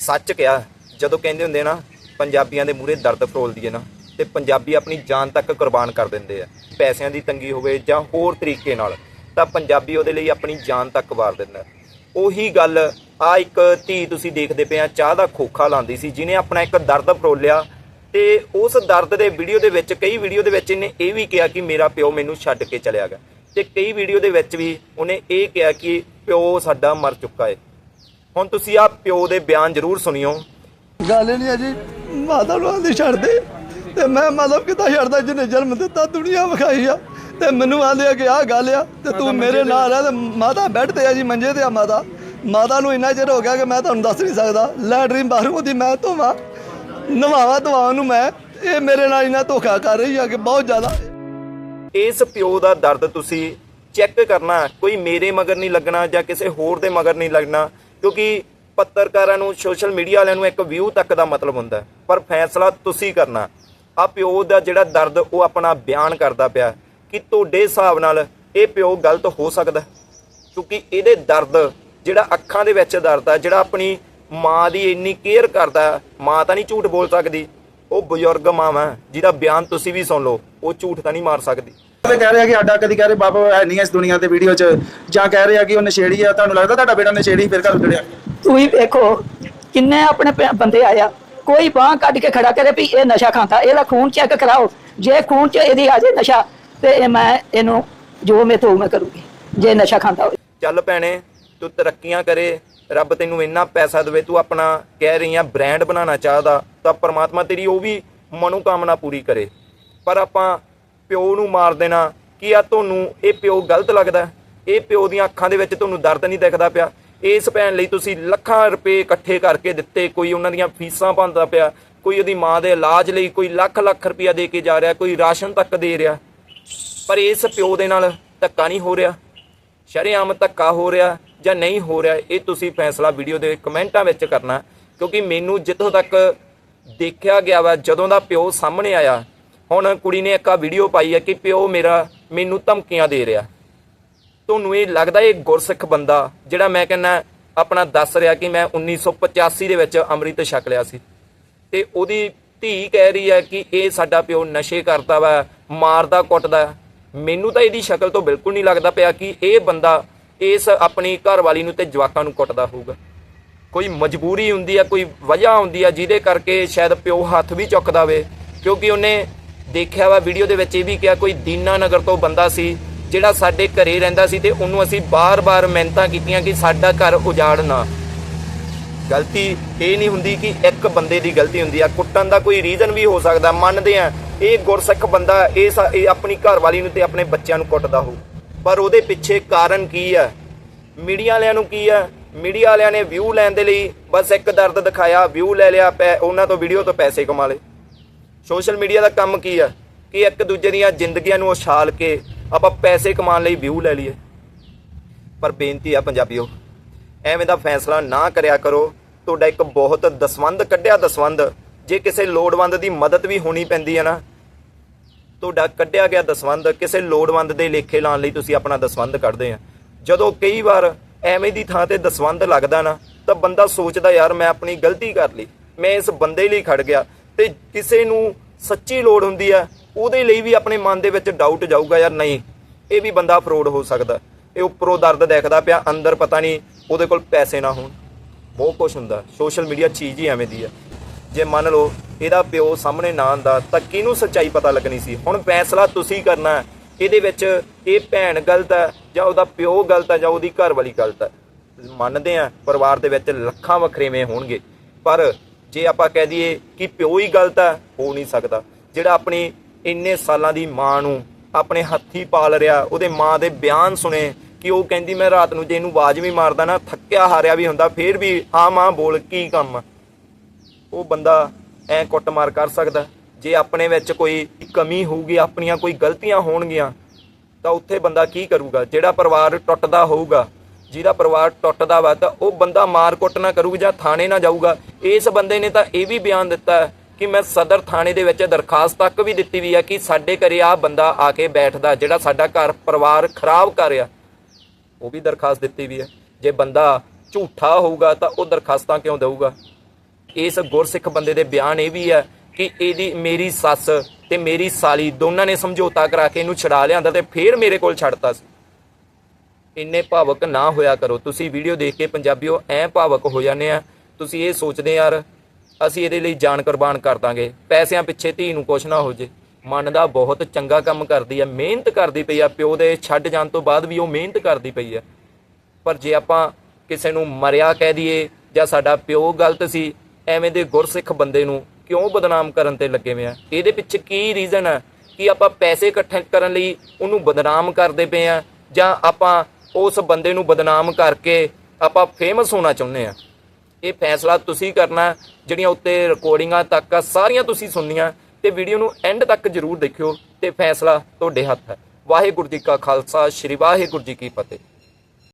ਸੱਚ ਕਿਹਾ, ਜਦੋਂ ਕਹਿੰਦੇ ਹੁੰਦੇ ਨਾ, ਪੰਜਾਬੀਆਂ ਦੇ ਮੂਹਰੇ ਦਰਦ ਫਰੋਲਦੀ ਹੈ ਨਾ, ਤੇ ਪੰਜਾਬੀ ਆਪਣੀ ਜਾਨ ਤੱਕ ਕੁਰਬਾਨ ਕਰ ਦਿੰਦੇ ਆ। ਪੈਸਿਆਂ ਦੀ ਤੰਗੀ ਹੋਵੇ ਜਾਂ ਹੋਰ ਤਰੀਕੇ ਨਾਲ, ਤਾਂ ਪੰਜਾਬੀ ਉਹਦੇ ਲਈ ਆਪਣੀ ਜਾਨ ਤੱਕ ਵਾਰ ਦਿੰਦਾ ਉਹੀ ਗੱਲ ਆ ਇੱਕ ਧੀ ਤੁਸੀਂ ਦੇਖਦੇ ਪਏ ਆ, ਚਾਹ ਦਾ ਖੋਖਾ ਲਾਉਂਦੀ ਸੀ, ਜਿਹਨੇ ਆਪਣਾ ਇੱਕ ਦਰਦ ਫਰੋਲਿਆ, ਤੇ ਉਸ ਦਰਦ ਦੇ ਵੀਡੀਓ ਦੇ ਵਿੱਚ, ਕਈ ਵੀਡੀਓ ਦੇ ਵਿੱਚ ਇਹਨੇ ਇਹ ਵੀ ਕਿਹਾ ਕਿ ਮੇਰਾ ਪਿਓ ਮੈਨੂੰ ਛੱਡ ਕੇ ਚਲਿਆ ਗਿਆ। ਤੇ ਕਈ ਵੀਡੀਓ ਦੇ ਵਿੱਚ ਵੀ ਉਹਨੇ ਇਹ ਕਿਹਾ ਕਿ ਪਿਓ ਸਾਡਾ ਮਰ ਚੁੱਕਾ ਹੈ। ਹੁਣ ਤੁਸੀਂ ਆ ਪਿਓ ਦੇ ਬਿਆਨ ਜ਼ਰੂਰ ਸੁਣਿਓ। ਗੱਲ ਨਹੀਂ ਹੈ ਜੀ। ਮਾਤਾ ਨੂੰ ਦੇ। ਤੇ ਮੈਂ ਮਤਲਬ ਕਿੱਦਾਂ ਛੱਡਦਾ ਜਿਹਨੇ ਜਨਮ ਦਿੱਤਾ ਦੁਨੀਆ ਵਿਖਾਈ ਆ। ਤੇ ਮੈਨੂੰ ਆਂਦੇ ਆ ਕਿ ਆਹ ਗੱਲ ਆ ਤੇ ਤੂੰ ਮੇਰੇ ਨਾਲ ਆ ਤੇ ਮਾਤਾ ਬੈੱਡ ਤੇ ਆ ਜੀ ਮੰਜੇ ਤੇ ਆ ਮਾਤਾ। ਮਾਤਾ ਨੂੰ ਇੰਨਾ ਚਿਰ ਹੋ ਗਿਆ ਕਿ ਮੈਂ ਤੁਹਾਨੂੰ ਦੱਸ ਨਹੀਂ ਸਕਦਾ। ਲੈਟਰੀਨ ਬਾਹਰੋਂ ਦੀ ਮੈਂ ਧੋਵਾਂ। ਨਵਾਵਾਂ ਧਵਾਵਾਂ ਨੂੰ ਮੈਂ। ਇਹ ਮੇਰੇ ਨਾਲ ਇੰਨਾ ਧੋਖਾ ਕਰ ਰਹੀ ਆ ਕਿ ਬਹੁਤ ਜ਼ਿਆਦਾ। ਇਸ ਪਿਓ ਦਾ ਦਰਦ ਤੁਸੀਂ ਚੈੱਕ ਕਰਨਾ ਕੋਈ ਮੇਰੇ ਮਗਰ ਨਹੀਂ ਲੱਗਣਾ ਜਾਂ ਕਿਸੇ ਹੋਰ ਦੇ ਮਗਰ ਨਹੀਂ ਲੱਗਣਾ। ਕਿਉਂਕਿ ਪੱਤਰਕਾਰਾਂ ਨੂੰ ਸੋਸ਼ਲ ਮੀਡੀਆ ਵਾਲਿਆਂ ਨੂੰ ਇੱਕ ਵਿਊ ਤੱਕ ਦਾ ਮਤਲਬ ਹੁੰਦਾ ਪਰ ਫੈਸਲਾ ਤੁਸੀਂ ਕਰਨਾ। ਆ ਪਿਓ ਦਾ ਜਿਹੜਾ ਦਰਦ, ਉਹ ਆਪਣਾ ਬਿਆਨ ਕਰਦਾ ਪਿਆ ਕਿ ਤੁਹਾਡੇ ਹਿਸਾਬ ਨਾਲ ਇਹ ਪਿਓ ਗਲਤ ਹੋ ਸਕਦਾ ਕਿਉਂਕਿ ਇਹਦੇ ਦਰਦ, ਜਿਹੜਾ ਅੱਖਾਂ ਦੇ ਵਿੱਚ ਦਰਦ ਆ, ਜਿਹੜਾ ਆਪਣੀ ਮਾਂ ਦੀ ਇੰਨੀ ਕੇਅਰ ਕਰਦਾ ਮਾਂ ਤਾਂ ਨਹੀਂ ਝੂਠ ਬੋਲ ਸਕਦੀ। ਉਹ ਬਜ਼ੁਰਗ ਮਾਂ ਵਾ ਜਿਹਦਾ ਬਿਆਨ ਤੁਸੀਂ ਵੀ ਸੁਣ ਲਓ, ਉਹ ਝੂਠ ਤਾਂ ਨਹੀਂ ਮਾਰ ਸਕਦੀ। ਤੇ ਕਹਿ ਰਿਹਾ ਕਿ ਸਾਡਾ ਕਦੀ ਕਹਿ ਰਹੇ ਬਾਬਾ ਹੈ ਨਹੀਂ ਇਸ ਦੁਨੀਆ ਤੇ ਵੀਡੀਓ 'ਚ ਜਾਂ ਕਹਿ ਰਿਹਾ ਕਿ ਉਹ ਨਸ਼ੇੜੀ ਆ ਤੁਹਾਨੂੰ ਲੱਗਦਾ ਤੁਹਾਡਾ ਬੇਟਾ ਨਸ਼ੇੜੀ ਫਿਰ ਘਰ ਉਜੜਿਆ? ਤੁਸੀਂ ਵੇਖੋ ਕਿੰਨੇ ਆਪਣੇ ਪ- ਬੰਦੇ ਆਇਆ ਕੋਈ ਬਾਹ ਕੱਢ ਕੇ ਖੜਾ ਕਰੇ ਵੀ ਇਹ ਨਸ਼ਾ ਖਾਂਦਾ ਇਹਦਾ ਖੂਨ ਚੈੱਕ ਕਰਾਓ। ਜੇ ਖੂਨ ਚ ਇਹਦੀ ਆ ਜੇ ਨਸ਼ਾ ਤੇ ਇਹ ਮੈਂ ਇਹਨੂੰ ਜੋ ਮੈਂ ਤੋਂ ਮੈਂ ਕਰੂੰਗੀ ਜੇ ਨਸ਼ਾ ਖਾਂਦਾ ਹੋਵੇ। ਚੱਲ ਭੈਣੇ ਤੂੰ ਤਰੱਕੀਆਂ ਕਰੇ ਰੱਬ ਤੈਨੂੰ ਇੰਨਾ ਪੈਸਾ ਦੇਵੇ ਤੂੰ ਆਪਣਾ ਕਹਿ ਰਹੀ ਆ ਬ੍ਰਾਂਡ ਬਣਾਉਣਾ ਚਾਹਦਾ ਤਾਂ ਪ੍ਰਮਾਤਮਾ ਤੇਰੀ ਉਹ ਵੀ ਮਨੋਕਾਮਨਾ ਪੂਰੀ ਕਰੇ। ਪਰ ਆਪਾਂ ਪਿਓ ਨੂੰ ਮਾਰ ਦੇਣਾ ਕੀ ਆ ਤੁਹਾਨੂੰ ਇਹ ਪਿਓ ਗਲਤ ਲੱਗਦਾ ਇਹ ਪਿਓ ਦੀਆਂ ਅੱਖਾਂ ਦੇ ਵਿੱਚ ਤੁਹਾਨੂੰ ਦਰਦ ਨਹੀਂ ਦਿਖਦਾ ਪਿਆ। ਇਸ ਭੈਣ ਲਈ ਤੁਸੀਂ ਲੱਖਾਂ ਰੁਪਏ ਇਕੱਠੇ ਕਰਕੇ ਦਿੱਤੇ, ਕੋਈ ਉਹਨਾਂ ਦੀਆਂ ਫੀਸਾਂ ਭਰਦਾ ਪਿਆ, ਕੋਈ ਉਹਦੀ ਮਾਂ ਦੇ ਇਲਾਜ ਲਈ ਕੋਈ ਲੱਖ ਲੱਖ ਰੁਪਇਆ ਦੇ ਕੇ ਜਾ ਰਿਹਾ, ਕੋਈ ਰਾਸ਼ਨ ਤੱਕ ਦੇ ਰਿਹਾ। ਪਰ ਇਸ ਪਿਓ ਦੇ ਨਾਲ ਧੱਕਾ ਨਹੀਂ ਹੋ ਰਿਹਾ, ਸ਼ਰੇਆਮ ਧੱਕਾ ਹੋ ਰਿਹਾ ਜਾਂ ਨਹੀਂ ਹੋ ਰਿਹਾ, ਇਹ ਤੁਸੀਂ ਫੈਸਲਾ ਵੀਡੀਓ ਦੇ ਕਮੈਂਟਾਂ ਵਿੱਚ ਕਰਨਾ, ਕਿਉਂਕਿ ਮੈਨੂੰ ਜਿੱਥੋਂ ਤੱਕ ਦੇਖਿਆ ਗਿਆ ਵਾ, ਜਦੋਂ ਦਾ ਪਿਓ ਸਾਹਮਣੇ ਆਇਆ ਹੁਣ ਕੁੜੀ ਨੇ ਇੱਕ ਆ ਵੀਡੀਓ ਪਾਈ ਹੈ ਕਿ ਪਿਓ ਮੇਰਾ ਮੈਨੂੰ ਧਮਕੀਆਂ ਦੇ ਰਿਹਾ। ਤੁਹਾਨੂੰ ਇਹ ਲੱਗਦਾ ਇਹ ਗੁਰਸਿੱਖ ਬੰਦਾ ਜਿਹੜਾ ਮੈਂ ਕਹਿੰਦਾ ਆਪਣਾ ਦੱਸ ਰਿਹਾ ਕਿ ਮੈਂ 1985 ਦੇ ਵਿੱਚ ਅੰਮ੍ਰਿਤ ਛਕ ਲਿਆ ਸੀ। ਤੇ ਉਹਦੀ ਧੀ ਕਹਿ ਰਹੀ ਹੈ ਕਿ ਇਹ ਸਾਡਾ ਪਿਓ ਨਸ਼ੇ ਕਰਦਾ ਵਾ, ਮਾਰਦਾ, ਕੁੱਟਦਾ। ਮੈਨੂੰ ਤਾਂ ਇਹਦੀ ਸ਼ਕਲ ਤੋਂ ਬਿਲਕੁਲ ਨਹੀਂ ਲੱਗਦਾ ਪਿਆ ਕਿ ਇਹ ਬੰਦਾ ਇਸ ਆਪਣੀ ਘਰ ਵਾਲੀ ਨੂੰ ਤੇ ਜਵਾਕਾਂ ਨੂੰ ਕੁੱਟਦਾ ਹੋਊਗਾ। ਕੋਈ ਮਜਬੂਰੀ ਹੁੰਦੀ ਆ, ਕੋਈ ਵਜ੍ਹਾ ਹੁੰਦੀ ਆ ਜਿਹਦੇ ਕਰਕੇ ਸ਼ਾਇਦ ਪਿਓ ਹੱਥ ਵੀ ਚੁੱਕਦਾ ਵੇ, ਕਿਉਂਕਿ ਉਹਨੇ ਦੇਖਿਆ ਵਾ ਵੀਡੀਓ ਦੇ ਵਿੱਚ ਇਹ ਵੀ ਕਿਹਾ ਕੋਈ ਦੀਨਾ ਨਗਰ ਤੋਂ ਬੰਦਾ ਸੀ ਜਿਹੜਾ ਸਾਡੇ ਘਰੇ ਰਹਿੰਦਾ ਸੀ ਤੇ ਉਹਨੂੰ ਅਸੀਂ ਬਾਰ-ਬਾਰ ਮਿਹਨਤਾਂ ਕੀਤੀਆਂ ਕਿ ਸਾਡਾ ਘਰ ਉਜਾੜ ਨਾ। ਗਲਤੀ ਇਹ ਨਹੀਂ ਹੁੰਦੀ ਕਿ ਇੱਕ ਬੰਦੇ ਦੀ ਗਲਤੀ ਹੁੰਦੀ ਆ। ਕੁੱਟਣ ਦਾ ਕੋਈ ਰੀਜ਼ਨ ਵੀ ਹੋ ਸਕਦਾ, ਮੰਨਦੇ ਆ। ਇਹ ਗੁਰਸਿੱਖ ਬੰਦਾ, ਇਹ ਸਾ- ਆਪਣੀ ਘਰਵਾਲੀ ਨੂੰ ਤੇ ਆਪਣੇ ਬੱਚਿਆਂ ਨੂੰ ਕੁੱਟਦਾ ਹੋ ਪਰ ਉਹਦੇ ਪਿੱਛੇ ਕਾਰਨ ਕੀ ਆ? ਮੀਡੀਆ ਵਾਲਿਆਂ ਨੂੰ ਕੀ ਆ? ਮੀਡੀਆ ਵਾਲਿਆਂ ਨੇ ਵਿਊ ਲੈਣ ਦੇ ਲਈ ਬਸ ਇੱਕ ਦਰਦ ਦਿਖਾਇਆ ਵਿਊ ਲੈ ਲਿਆ, ਪੈ- ਉਹਨਾਂ ਤੋਂ ਵੀਡੀਓ ਤੋਂ ਪੈਸੇ ਕਮਾ ਲਏ। ਸੋਸ਼ਲ ਮੀਡੀਆ ਦਾ ਕੰਮ ਕੀ ਆ? ਕਿ ਇੱਕ ਦੂਜੇ ਦੀਆਂ ਜ਼ਿੰਦਗੀਆਂ ਨੂੰ ਉਛਾਲ ਕੇ ਆਪਾਂ ਪੈਸੇ ਕਮਾਉਣ ਲਈ ਵਿਊ ਲੈ ਲਈਏ। ਪਰ ਬੇਨਤੀ ਆ ਪੰਜਾਬੀਓ, ਐਵੇਂ ਦਾ ਫੈਸਲਾ ਨਾ ਕਰਿਆ ਕਰੋ। ਤੁਹਾਡਾ ਇੱਕ ਬਹੁਤ ਦਸਵੰਦ ਕੱਢਿਆ ਦਸਵੰਦ ਜੇ ਕਿਸੇ ਲੋੜਵੰਦ ਦੀ ਮਦਦ ਵੀ ਹੋਣੀ ਪੈਂਦੀ ਹੈ ਨਾ, ਤੁਹਾਡਾ ਕੱਢਿਆ ਗਿਆ ਦਸਵੰਦ ਕਿਸੇ ਲੋੜਵੰਦ ਦੇ ਲੇਖੇ ਲਾਉਣ ਲਈ ਤੁਸੀਂ ਆਪਣਾ ਦਸਵੰਦ ਕੱਢਦੇ ਆ। ਜਦੋਂ ਕਈ ਵਾਰ ਐਵੇਂ ਦੀ ਥਾਂ ਤੇ ਦਸਵੰਦ ਲੱਗਦਾ ਨਾ, ਤਾਂ ਬੰਦਾ ਸੋਚਦਾ, ਯਾਰ, ਮੈਂ ਆਪਣੀ ਗਲਤੀ ਕਰ ਲਈ। ਮੈਂ ਇਸ ਬੰਦੇ ਲਈ ਖੜ ਗਿਆ। ਤੇ ਕਿਸੇ ਨੂੰ ਸੱਚੀ ਲੋੜ ਹੁੰਦੀ ਆ, ਉਹਦੇ ਲਈ ਵੀ ਆਪਣੇ ਮਨ ਦੇ ਵਿੱਚ ਡਾਊਟ ਜਾਊਗਾ ਯਾਰ ਨਹੀਂ, ਇਹ ਵੀ ਬੰਦਾ ਫਰੋਡ ਹੋ ਸਕਦਾ। ਇਹ ਉੱਪਰੋਂ ਦਰਦ ਦੇਖਦਾ ਪਿਆ, ਅੰਦਰ ਪਤਾ ਨਹੀਂ ਉਹਦੇ ਕੋਲ ਪੈਸੇ ਨਾ ਹੋਣ। ਬਹੁਤ ਕੁਝ ਹੁੰਦਾ ਸੋਸ਼ਲ ਮੀਡੀਆ ਚੀਜ਼ ਹੀ ਐਵੇਂ ਦੀ ਆ। ਜੇ ਮੰਨ ਲਓ ਇਹਦਾ ਪਿਓ ਸਾਹਮਣੇ ਨਾ ਆਂਦਾ ਤਾਂ ਕਿਹਨੂੰ ਸੱਚਾਈ ਪਤਾ ਲੱਗਣੀ ਸੀ? ਹੁਣ ਫੈਸਲਾ ਤੁਸੀਂ ਕਰਨਾ ਇਹਦੇ ਵਿੱਚ ਇਹ ਭੈਣ ਗਲਤ ਹੈ, ਜਾਂ ਉਹਦਾ ਪਿਓ ਗਲਤ ਹੈ, ਜਾਂ ਉਹਦੀ ਘਰ ਵਾਲੀ ਗਲਤ ਹੈ। ਮੰਨਦੇ ਆ, ਪਰਿਵਾਰ ਦੇ ਵਿੱਚ ਲੱਖਾਂ ਵੱਖਰੇਵੇਂ ਹੋਣਗੇ, ਪਰ ਜੇ ਆਪਾਂ ਕਹਿ ਦਈਏ ਕਿ ਪਿਓ ਹੀ ਗਲਤ ਹੈ ਹੋ ਨਹੀਂ ਸਕਦਾ। ਜਿਹੜਾ ਆਪਣੀ ਇੰਨੇ ਸਾਲਾਂ ਦੀ ਮਾਂ ਨੂੰ ਆਪਣੇ ਹੱਥੀ ਪਾਲ ਰਿਹਾ, ਉਹਦੇ ਮਾਂ ਦੇ ਬਿਆਨ ਸੁਣੇ, ਕਿ ਉਹ ਕਹਿੰਦੀ, ਮੈਂ ਰਾਤ ਨੂੰ ਜੇ ਇਹਨੂੰ ਆਵਾਜ਼ ਵੀ ਮਾਰਦਾ ਨਾ, ਥੱਕਿਆ ਹਾਰਿਆ ਵੀ ਹੁੰਦਾ, ਫੇਰ ਵੀ ਹਾਂ ਮਾਂ ਬੋਲ ਕੀ ਕੰਮ ਆ? ਉਹ ਬੰਦਾ ਐ ਕੁੱਟਮਾਰ ਕਰ ਸਕਦਾ। ਜੇ ਆਪਣੇ ਵਿੱਚ ਕੋਈ ਕਮੀ ਹੋਊਗੀ, ਆਪਣੀਆਂ ਕੋਈ ਗਲਤੀਆਂ ਹੋਣਗੀਆਂ, ਤਾਂ ਉੱਥੇ ਬੰਦਾ ਕੀ ਕਰੂਗਾ? ਜਿਹੜਾ ਪਰਿਵਾਰ ਟੁੱਟਦਾ ਹੋਊਗਾ ਜਿਹਦਾ ਪਰਿਵਾਰ ਟੁੱਟਦਾ ਵਾ ਤਾਂ ਉਹ ਬੰਦਾ ਮਾਰ ਕੁੱਟ ਨਾ ਕਰੂਗਾ ਜਾਂ ਥਾਣੇ ਨਾ ਜਾਊਗਾ। ਇਸ ਬੰਦੇ ਨੇ ਤਾਂ ਇਹ ਵੀ ਬਿਆਨ ਦਿੱਤਾ ਕਿ ਮੈਂ ਸਦਰ ਥਾਣੇ ਦੇ ਵਿੱਚ ਦਰਖਾਸਤ ਤੱਕ ਵੀ ਦਿੱਤੀ ਵੀ ਆ ਕਿ ਸਾਡੇ ਘਰੇ ਆ ਬੰਦਾ ਆ ਕੇ ਬੈਠਦਾ, ਜਿਹੜਾ ਸਾਡਾ ਘਰ ਪਰਿਵਾਰ ਖਰਾਬ ਕਰ ਰਿਹਾ। ਉਹ ਵੀ ਦਰਖਾਸਤ ਦਿੱਤੀ ਵੀ ਹੈ ਜੇ ਬੰਦਾ ਝੂਠਾ ਹੋਊਗਾ ਤਾਂ ਉਹ ਦਰਖਾਸਤਾਂ ਕਿਉਂ ਦੇਊਗਾ? ਇਸ ਗੁਰਸਿੱਖ ਬੰਦੇ ਦੇ ਬਿਆਨ ਇਹ ਵੀ ਹੈ ਕਿ ਇਹਦੀ ਮੇਰੀ ਸੱਸ ਤੇ ਮੇਰੀ ਸਾਲੀ ਦੋਨਾਂ ਨੇ ਸਮਝੌਤਾ ਕਰਾ ਕੇ ਇਹਨੂੰ ਛਡਾ ਲਿਆਂਦਾ ਤੇ ਫੇਰ ਮੇਰੇ ਕੋਲ ਛੱਡਤਾ ਸੀ। ਇੰਨੇ ਭਾਵਕ ਨਾ ਹੋਇਆ ਕਰੋ। ਤੁਸੀਂ ਵੀਡੀਓ ਦੇਖ ਕੇ ਪੰਜਾਬੀਓ ਐ ਭਾਵਕ ਹੋ ਜਾਂਦੇ ਆ। ਤੁਸੀਂ ਇਹ ਸੋਚਦੇ ਯਾਰ, ਅਸੀਂ ਇਹਦੇ ਲਈ ਜਾਨ ਕੁਰਬਾਨ ਕਰ ਦਾਂਗੇ। ਪੈਸਿਆਂ ਪਿੱਛੇ ਧੀ ਨੂੰ ਕੁਛ ਨਾ ਹੋ ਜੇ। ਮਨ ਦਾ ਬਹੁਤ ਚੰਗਾ ਕੰਮ ਕਰਦੀ ਆ। ਮਿਹਨਤ ਕਰਦੀ ਪਈ ਆ। ਪਿਓ ਦੇ ਛੱਡ ਜਾਣ ਤੋਂ ਬਾਅਦ ਵੀ ਉਹ ਮਿਹਨਤ ਕਰਦੀ ਪਈ ਆ। ਪਰ ਜੇ ਆਪਾਂ ਕਿਸੇ ਨੂੰ ਮਰਿਆ ਕਹਿ ਦਈਏ, ਜਾਂ ਸਾਡਾ ਪਿਓ ਗਲਤ ਸੀ, ਐਵੇਂ ਦੇ ਗੁਰਸਿੱਖ ਬੰਦੇ ਨੂੰ ਕਿਉਂ ਬਦਨਾਮ ਕਰਨ ਤੇ ਲੱਗੇ ਹੋਏ ਆ? ਇਹਦੇ ਪਿੱਛੇ ਕੀ ਰੀਜ਼ਨ ਆ? ਕਿ ਆਪਾਂ ਪੈਸੇ ਇਕੱਠੇ ਕਰਨ ਲਈ ਉਹਨੂੰ ਬਦਨਾਮ ਕਰਦੇ ਪਏ ਆ, ਜਾਂ ਆਪਾਂ ਉਸ ਬੰਦੇ ਨੂੰ ਬਦਨਾਮ ਕਰਕੇ ਆਪਾਂ ਫੇਮਸ ਹੋਣਾ ਚਾਹੁੰਦੇ ਆ ਇਹ ਫੈਸਲਾ ਤੁਸੀਂ ਕਰਨਾ, ਜਿਹੜੀਆਂ ਉੱਤੇ ਰਿਕਾਰਡਿੰਗਾਂ ਤੱਕ ਆ, ਸਾਰੀਆਂ ਤੁਸੀਂ ਸੁਣਨੀਆਂ, ਤੇ ਵੀਡੀਓ ਨੂੰ ਐਂਡ ਤੱਕ ਜਰੂਰ ਦੇਖਿਓ, ਤੇ ਫੈਸਲਾ ਤੁਹਾਡੇ ਹੱਥ ਹੈ। ਵਾਹਿਗੁਰੂ ਜੀ ਕਾ ਖਾਲਸਾ, ਸ੍ਰੀ ਵਾਹਿਗੁਰੂ ਜੀ ਕੀ ਫਤਿਹ।